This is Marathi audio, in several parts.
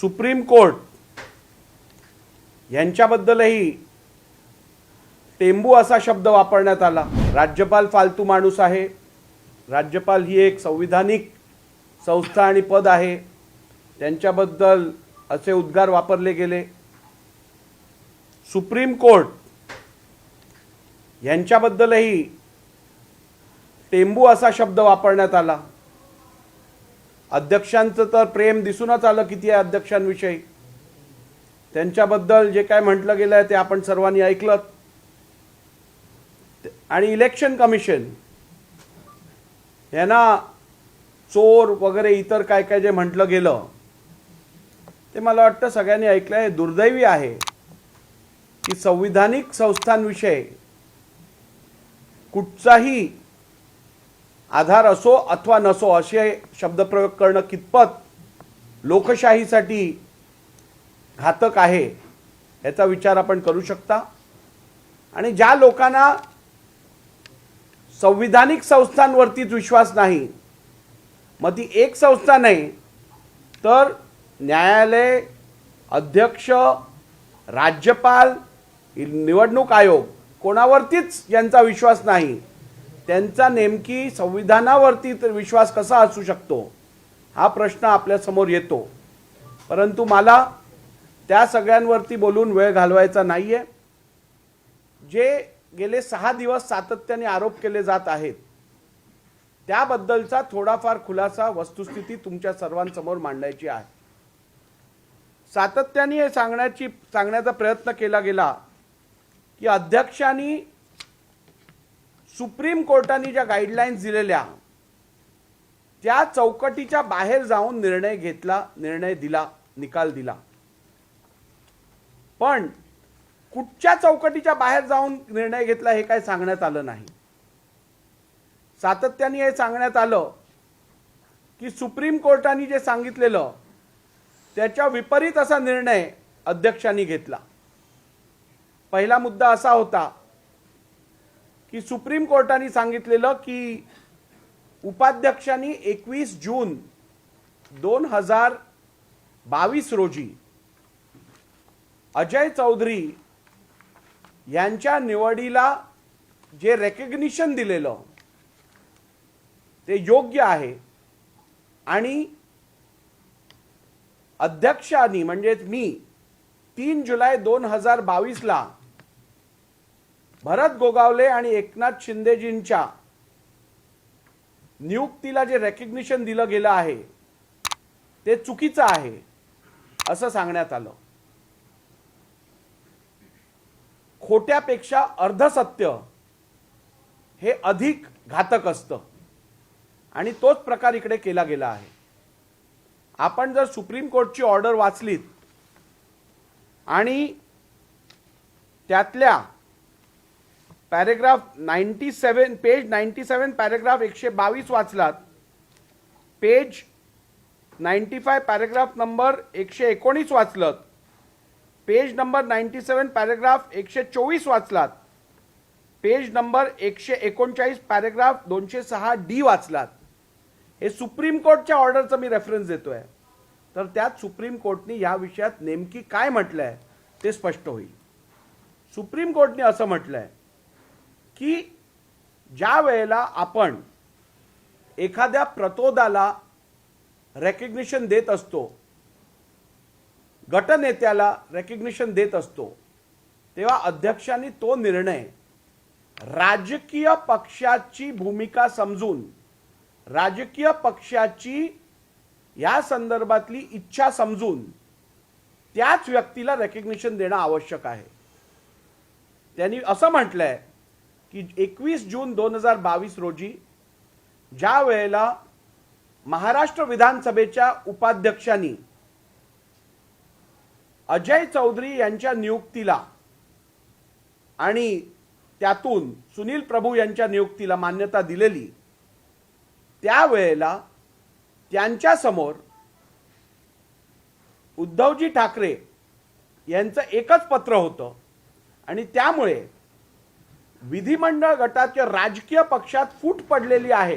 सुप्रीम कोर्ट यांच्याबद्दलही टेंबू असा शब्द वापरण्यात आला. राज्यपाल फालतू माणूस आहे. राज्यपाल ही एक संविधानिक संस्था आणि पद आहे. त्यांच्याबद्दल असे उद्गार वापरले गेले. सुप्रीम कोर्ट यांच्याबद्दलही टेंबू असा शब्द वापरण्यात आला. अध्यक्षांचं तर प्रेम दिसूनच आलं किती आहे अध्यक्षांविषयी. त्यांच्याबद्दल जे काय म्हटलं गेलं आहे ते आपण सर्वांनी ऐकलं आणि इलेक्शन कमिशन यांना चोर वगैरे इतर काय काय जे म्हटलं गेलं ते मला वाटतं सगळ्यांनी ऐकलं आहे दुर्दैवी आहे की संविधानिक संस्थांविषयी कुठचाही आधार असो अथवा नसो असे शब्दप्रयोग करणं कितपत लोकशाहीसाठी घातक आहे याचा विचार आपण करू शकता. आणि ज्या लोकांना संविधानिक संस्थांवरतीच विश्वास नाही मग ती एक संस्था नाही तर न्यायालय अध्यक्ष राज्यपाल निवडणूक आयोग कोणावरतीच यांचा विश्वास नाही. त्यांचा नेमकी संविधानावरती तर विश्वास कसा असू शकतो? हा प्रश्न आपल्यासमोर येतो. परंतु मला त्या सगळ्यांवरती बोलून वेळ घालवायचा नाही आहे जे गेले सहा दिवस सातत्याने आरोप केले जात आहेत त्याबद्दलचा थोडाफार खुलासा वस्तुस्थिती तुमच्या सर्वांसमोर मांडायची आहे. सातत्याने हे सांगण्याची सांगण्याचा प्रयत्न केला गेला की अध्यक्षांनी सुप्रीम कोर्टाने ज्या गाईडलाईन्स दिलेल्या त्या चौकटीच्या बाहेर जाऊन निर्णय घेतला निर्णय दिला निकाल दिला. पण कुठच्या चौकटीच्या बाहेर जाऊन निर्णय घेतला हे काय सांगण्यात आलं नाही. सातत्याने हे सांगण्यात आलं की सुप्रीम कोर्टाने जे सांगितलेलं त्याच्या विपरीत असा निर्णय अध्यक्षांनी घेतला. पहिला मुद्दा असा होता की सुप्रीम कोर्टाने सांगितलेलं की उपाध्यक्षांनी एकवीस जून दोन हजार बावीस रोजी अजय चौधरी यांच्या निवडीला जे रेकग्निशन दिलेलं ते योग्य आहे. आणि अध्यक्षांनी म्हणजेच मी तीन जुलै दोन हजार बावीसला भरत गोगावले आणि एकनाथ शिंदेजींच्या नियुक्तीला जे रेकग्निशन दिलं गेलं आहे ते चुकीचं आहे असं सांगण्यात आलं. खोट्यापेक्षा अर्धसत्य हे अधिक घातक असतं. आणि तोच प्रकार इकडे केला गेला आहे. आपण जर सुप्रीम कोर्टची ऑर्डर वाचलीत आणि त्यातल्या paragraph ninety seven page ninety seven paragraph एकशे बावीस वाचलात. Page ninety five paragraph number एकशे एकोणीस वाचलं page number ninety seven paragraph एकशे चोवीस वाचलात. पेज नंबर एकशे एकोणचाळीस पॅरेग्राफ दोनशे सहा डी वाचलात. हे सुप्रीम कोर्टच्या ऑर्डरचं मी रेफरन्स देतो आहे तर त्यात सुप्रीम कोर्टने या विषयात नेमकी काय म्हटलं आहे ते स्पष्ट होईल. सुप्रीम कोर्टने असं म्हटलं आहे की ज्या वेळेला आपण एखाद्या प्रतोदाला रेकग्निशन देत असतो गटनेत्याला रेकग्निशन देत असतो तेव्हा अध्यक्षांनी तो निर्णय राजकीय पक्षाची भूमिका समजून राजकीय पक्षाची या संदर्भातली इच्छा समजून त्याच व्यक्तीला रेकग्निशन देणं आवश्यक आहे. त्यांनी असं म्हटलंय की एकवीस जून दोन हजार बावीस रोजी ज्या वेळेला महाराष्ट्र विधानसभेच्या उपाध्यक्षांनी अजय चौधरी यांच्या नियुक्तीला आणि त्यातून सुनील प्रभू यांच्या नियुक्तीला मान्यता दिलेली त्यावेळेला त्यांच्यासमोर उद्धवजी ठाकरे यांचं एकच पत्र होतं आणि त्यामुळे विधिमंडळ गटाच्या राजकीय पक्षात फूट पडलेली आहे.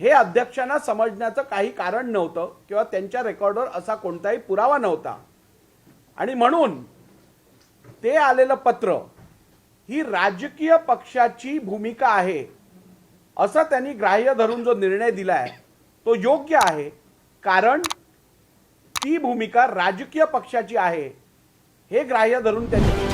हे अध्यक्षांना समजण्याचं काही कारण नव्हतं किंवा त्यांच्या रेकॉर्डवर असा कोणताही पुरावा नव्हता. आणि म्हणून ते आलेलं पत्र ही राजकीय पक्षाची भूमिका आहे असं त्यांनी ग्राह्य धरून जो निर्णय दिलाय तो योग्य आहे. कारण ती भूमिका राजकीय पक्षाची आहे हे ग्राह्य धरून त्यांनी